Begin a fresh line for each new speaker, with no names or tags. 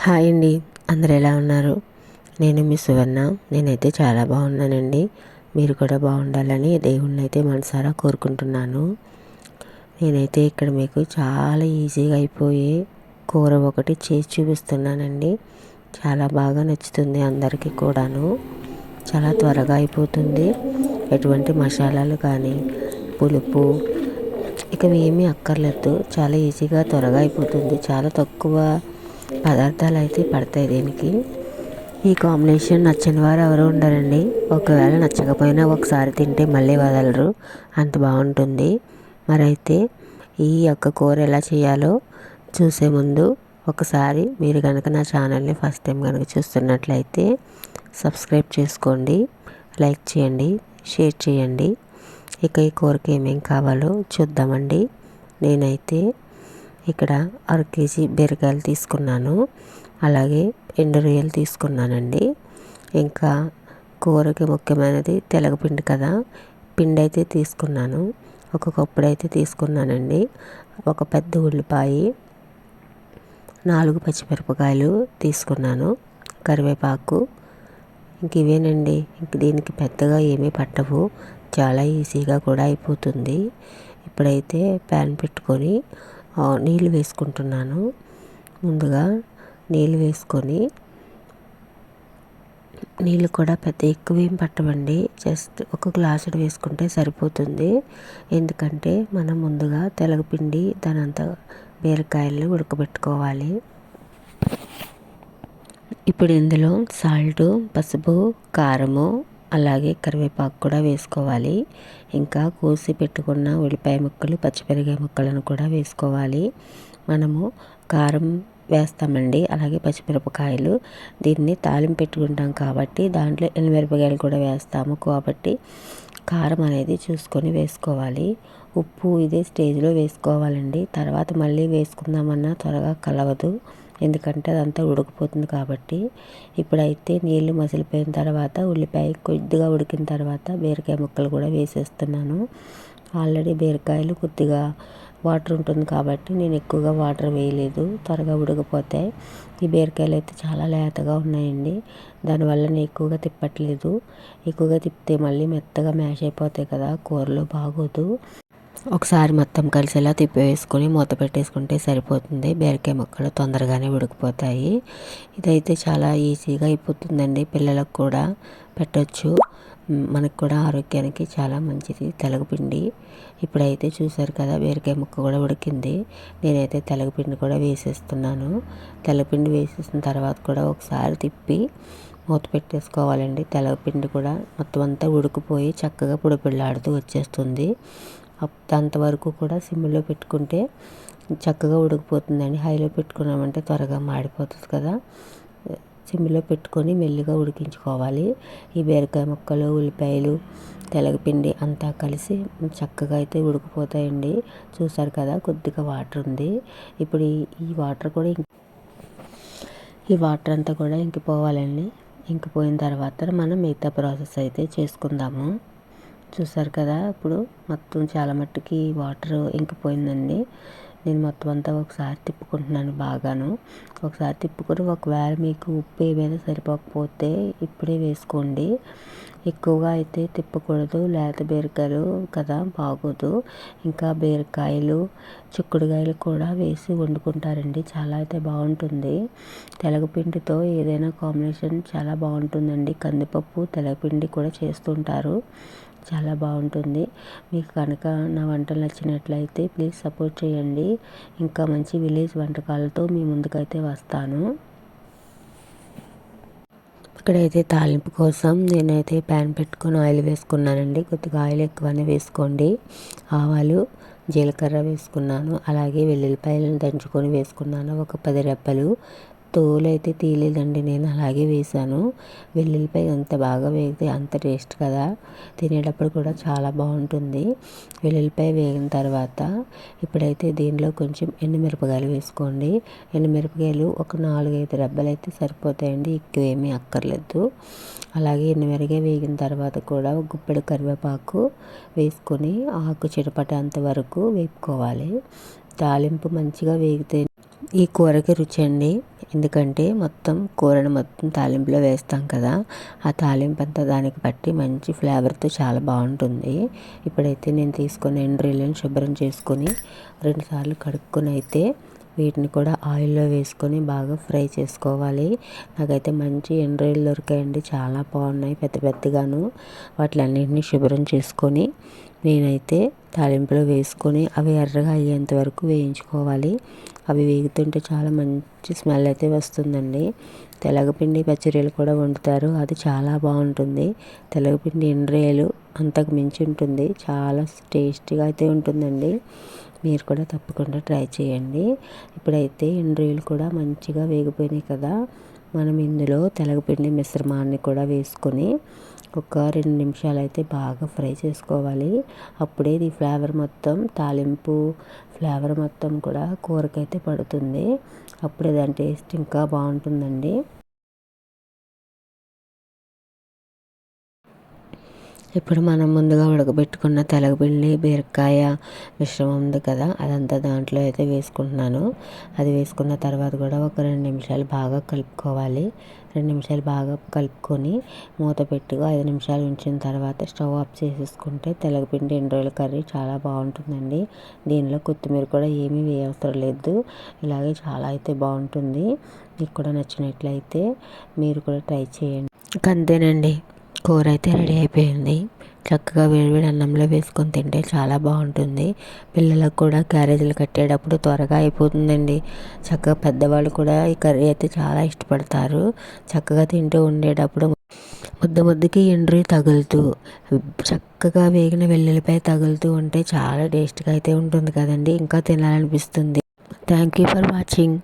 Hi అండి. అందరు ఎలా ఉన్నారు? నేను మీ సువర్ణ. నేనైతే చాలా బాగున్నానండి. మీరు కూడా బాగుండాలని దేవుణ్ణి అయితే మనసారా కోరుకుంటున్నాను. నేనైతే ఇక్కడ మీకు చాలా ఈజీగా అయిపోయే కూర ఒకటి చేసి చూపిస్తున్నానండి. చాలా బాగా నచ్చుతుంది అందరికీ కూడాను. చాలా త్వరగా అయిపోతుంది. ఎటువంటి మసాలాలు కానీ పులుపు ఇక ఏమీ అక్కర్లేదు. చాలా ఈజీగా త్వరగా అయిపోతుంది. చాలా తక్కువ పదార్థాలు అయితే పడతాయి దీనికి. ఈ కాంబినేషన్ నచ్చని వారు ఎవరు ఉండరండి. ఒకవేళ నచ్చకపోయినా ఒకసారి తింటే మళ్ళీ వదలరు. అంత బాగుంటుంది. మరైతే ఈ యొక్క కూర ఎలా చేయాలో చూసే ముందు ఒకసారి మీరు కనుక నా ఛానల్ని ఫస్ట్ టైం కనుక చూస్తున్నట్లయితే సబ్స్క్రైబ్ చేసుకోండి. లైక్ చేయండి షేర్ చేయండి. ఇక ఈ కూరకి ఏమేం కావాలో చూద్దామండి. నేనైతే ఇక్కడ అర కేజీ బీరకాయలు తీసుకున్నాను. అలాగే ఎండు రొయ్యలు తీసుకున్నానండి. ఇంకా కూరకి ముఖ్యమైనది తెలగపిండి కదా. పిండి అయితే తీసుకున్నాను. ఒక కప్పుడు అయితే తీసుకున్నానండి. ఒక పెద్ద ఉల్లిపాయ నాలుగు పచ్చిమిరపకాయలు తీసుకున్నాను. కరివేపాకు. ఇంక ఇవేనండి. ఇంక దీనికి పెద్దగా ఏమీ పట్టవు. చాలా ఈజీగా కూడా అయిపోతుంది. ఇప్పుడైతే ప్యాన్ పెట్టుకొని నీళ్ళు వేసుకుంటున్నాను. ముందుగా నీళ్ళు వేసుకొని నీళ్ళు కూడా పెద్ద ఎక్కువ ఏం పట్టవండి. జస్ట్ ఒక గ్లాసుడు వేసుకుంటే సరిపోతుంది. ఎందుకంటే మనం ముందుగా తెలగపిండి దాని అంతా బీరకాయలను ఉడకబెట్టుకోవాలి. ఇప్పుడు ఇందులో సాల్ట్ పసుపు కారము అలాగే కరివేపాకు కూడా వేసుకోవాలి. ఇంకా కోసి పెట్టుకున్న ఉల్లిపాయ ముక్కలు పచ్చిమిరకాయ ముక్కలను కూడా వేసుకోవాలి. మనము కారం వేస్తామండి. అలాగే పచ్చిమిరపకాయలు. దీన్ని తాలింపు పెట్టుకుంటాం కాబట్టి దాంట్లో ఎనిమిరపకాయలు కూడా వేస్తాము కాబట్టి కారం అనేది చూసుకొని వేసుకోవాలి. ఉప్పు ఇదే స్టేజ్లో వేసుకోవాలండి. తర్వాత మళ్ళీ వేసుకుందామన్నా త్వరగా కలవదు. ఎందుకంటే అదంతా ఉడికిపోతుంది కాబట్టి ఇప్పుడైతే నీళ్ళు మసిలిపోయిన తర్వాత ఉల్లిపాయ కొద్దిగా ఉడికిన తర్వాత బీరకాయ ముక్కలు కూడా వేసేస్తున్నాను. ఆల్రెడీ బీరకాయలు కొద్దిగా వాటర్ ఉంటుంది కాబట్టి నేను ఎక్కువగా వాటర్ వేయలేదు త్వరగా ఉడికిపోతాయి. ఈ బీరకాయలు అయితే చాలా లేతగా ఉన్నాయండి. దానివల్ల నేను ఎక్కువగా తిప్పట్లేదు. ఎక్కువగా తిప్పితే మళ్ళీ మెత్తగా మ్యాష్ అయిపోతాయి కదా కూరలో బాగోదు. ఒకసారి మొత్తం కలిసేలా తిప్పివేసుకొని మూత పెట్టేసుకుంటే సరిపోతుంది. బీరకాయ ముక్కలు తొందరగానే ఉడికిపోతాయి. ఇదైతే చాలా ఈజీగా అయిపోతుందండి. పిల్లలకు కూడా పెట్టచ్చు. మనకు కూడా ఆరోగ్యానికి చాలా మంచిది. తెలగపిండి. ఇప్పుడైతే చూసారు కదా బీరకాయ ముక్క కూడా ఉడికింది. నేనైతే తెలగపిండి కూడా వేసేస్తున్నాను. తెలగపిండి వేసేసిన తర్వాత కూడా ఒకసారి తిప్పి మూత పెట్టేసుకోవాలండి. తెలగపిండి కూడా మొత్తం అంతా ఉడికిపోయి చక్కగా పొడిపిల్లాడుతూ వచ్చేస్తుంది. అంతవరకు కూడా సిమ్లో పెట్టుకుంటే చక్కగా ఉడికిపోతుందండి. హైలో పెట్టుకున్నామంటే త్వరగా మాడిపోతుంది కదా. సిమ్లో పెట్టుకొని మెల్లిగా ఉడికించుకోవాలి. ఈ బీరకాయ ముక్కలు ఉల్లిపాయలు తెలగపిండి అంతా కలిసి చక్కగా అయితే ఉడికిపోతాయండి. చూసారు కదా కొద్దిగా వాటర్ ఉంది. ఇప్పుడు ఈ వాటర్ కూడా ఈ వాటర్ అంతా కూడా ఇంకిపోవాలండి. ఇంకిపోయిన తర్వాత మనం మిగతా ప్రాసెస్ అయితే చేసుకుందాము. చూసారు కదా ఇప్పుడు మొత్తం చాలా మట్టుకి వాటర్ ఇంకిపోయిందండి. నేను మొత్తం అంతా ఒకసారి తిప్పుకుంటున్నాను బాగాను. ఒకసారి తిప్పుకొని ఒకవేళ మీకు ఉప్పు ఏమైనా సరిపోకపోతే ఇప్పుడే వేసుకోండి. ఎక్కువగా అయితే తిప్పకూడదు. లేత బీరకాయలు కదా బాగోదు. ఇంకా బీరకాయలు చిక్కుడుకాయలు కూడా వేసి వండుకుంటారండి. చాలా అయితే బాగుంటుంది. తెలగపిండితో ఏదైనా కాంబినేషన్ చాలా బాగుంటుందండి. కందిపప్పు తెలగపిండి కూడా చేస్తుంటారు. చాలా బాగుంటుంది. మీకు కనుక నా వంటలు నచ్చినట్లయితే ప్లీజ్ సపోర్ట్ చేయండి. ఇంకా మంచి విలేజ్ వంటకాలతో మీ ముందుకైతే వస్తాను. ఇక్కడైతే తాలింపు కోసం నేనైతే ప్యాన్ పెట్టుకొని ఆయిల్ వేసుకున్నానండి. కొద్దిగా ఆయిల్ ఎక్కువనే వేసుకోండి. ఆవాలు జీలకర్ర వేసుకున్నాను. అలాగే వెల్లుల్లిపాయలను దంచుకొని వేసుకున్నాను. ఒక పది రెప్పలు తోలు అయితే తీయలేదండి నేను అలాగే వేసాను వెల్లుల్లిపాయ అంత బాగా వేగితే అంత టేస్ట్ కదా. తినేటప్పుడు కూడా చాలా బాగుంటుంది. వెల్లుల్లిపాయ వేగిన తర్వాత ఇప్పుడైతే దీనిలో కొంచెం ఎండుమిరపకాయలు వేసుకోండి. ఎండుమిరపకాయలు ఒక నాలుగైదు రెబ్బలు అయితే సరిపోతాయండి ఎక్కువ ఏమీ అక్కర్లేదు. అలాగే ఎండుమిరపకాయ వేగిన తర్వాత కూడా ఒక గుప్పెడు కరివేపాకు వేసుకొని ఆకు చిటపట అంతవరకు వేపుకోవాలి. తాలింపు మంచిగా వేగితే ఈ కూరకి రుచి అండి. ఎందుకంటే మొత్తం కూరను మొత్తం తాలింపులో వేస్తాం కదా. ఆ తాలింపు అంతా దానికి పట్టి మంచి ఫ్లేవర్తో చాలా బాగుంటుంది. ఇప్పుడైతే నేను తీసుకున్న ఎండ్రీలను శుభ్రం చేసుకొని రెండుసార్లు కడుక్కొని అయితే వీటిని కూడా ఆయిల్లో వేసుకొని బాగా ఫ్రై చేసుకోవాలి. నాకైతే మంచి ఎండ్రాయిలు దొరికాయండి. చాలా బాగున్నాయి పెద్ద పెద్దగాను. వాటిలన్నింటినీ శుభ్రం చేసుకొని నేనైతే తాలింపులో వేసుకొని అవి ఎర్రగా అయ్యేంత వరకు వేయించుకోవాలి. అవి వేగుతుంటే చాలా మంచి స్మెల్ అయితే వస్తుందండి. తెలగపిండి పచ్చడిలు కూడా వండుతారు. అది చాలా బాగుంటుంది. తెలగపిండి ఎండ్రాయిలు అంతకు మించి ఉంటుంది. చాలా టేస్టీగా అయితే ఉంటుందండి. మీరు కూడా తప్పకుండా ట్రై చేయండి. ఇప్పుడైతే ఎండ్రాయిలు కూడా మంచిగా వేగిపోయినాయి కదా. మనం ఇందులో తెలగపిండి మిశ్రమాన్ని కూడా వేసుకొని ఒక రెండు నిమిషాలు అయితే బాగా ఫ్రై చేసుకోవాలి. అప్పుడే ఈ ఫ్లేవర్ మొత్తం తాలింపు ఫ్లేవర్ మొత్తం కూడా కూరకైతే పడుతుంది. అప్పుడే దాని టేస్ట్ ఇంకా బాగుంటుందండి. ఇప్పుడు మనం ముందుగా ఉడకబెట్టుకున్న తెలగపిండి బీరకాయ మిశ్రమం ఉంది కదా అదంతా దాంట్లో అయితే వేసుకుంటున్నాను. అది వేసుకున్న తర్వాత కూడా ఒక రెండు నిమిషాలు బాగా కలుపుకోవాలి. రెండు నిమిషాలు బాగా కలుపుకొని మూత పెట్టి ఐదు నిమిషాలు ఉంచిన తర్వాత స్టవ్ ఆఫ్ చేసేసుకుంటే తెలగపిండి ఎండు రోజుల కర్రీ చాలా బాగుంటుందండి. దీనిలో కొత్తిమీర కూడా ఏమీ వేయవసరం లేదు. ఇలాగే చాలా అయితే బాగుంటుంది. మీకు కూడా నచ్చినట్లయితే మీరు కూడా ట్రై చేయండి. అంతేనండి. కూర అయితే రెడీ అయిపోయింది. చక్కగా వేడివేడి అన్నంలో వేసుకొని తింటే చాలా బాగుంటుంది. పిల్లలకు కూడా క్యారేజీలు కట్టేటప్పుడు త్వరగా అయిపోతుందండి. చక్కగా పెద్దవాళ్ళు కూడా ఈ కర్రీ అయితే చాలా ఇష్టపడతారు. చక్కగా తింటూ ఉండేటప్పుడు ముద్ద ముద్దకి ఎండ్రీ తగులుతూ చక్కగా వేగిన వెల్లుల్లిపాయ తగులుతూ ఉంటే చాలా టేస్ట్గా అయితే ఉంటుంది కదండి. ఇంకా తినాలనిపిస్తుంది. Thank you for watching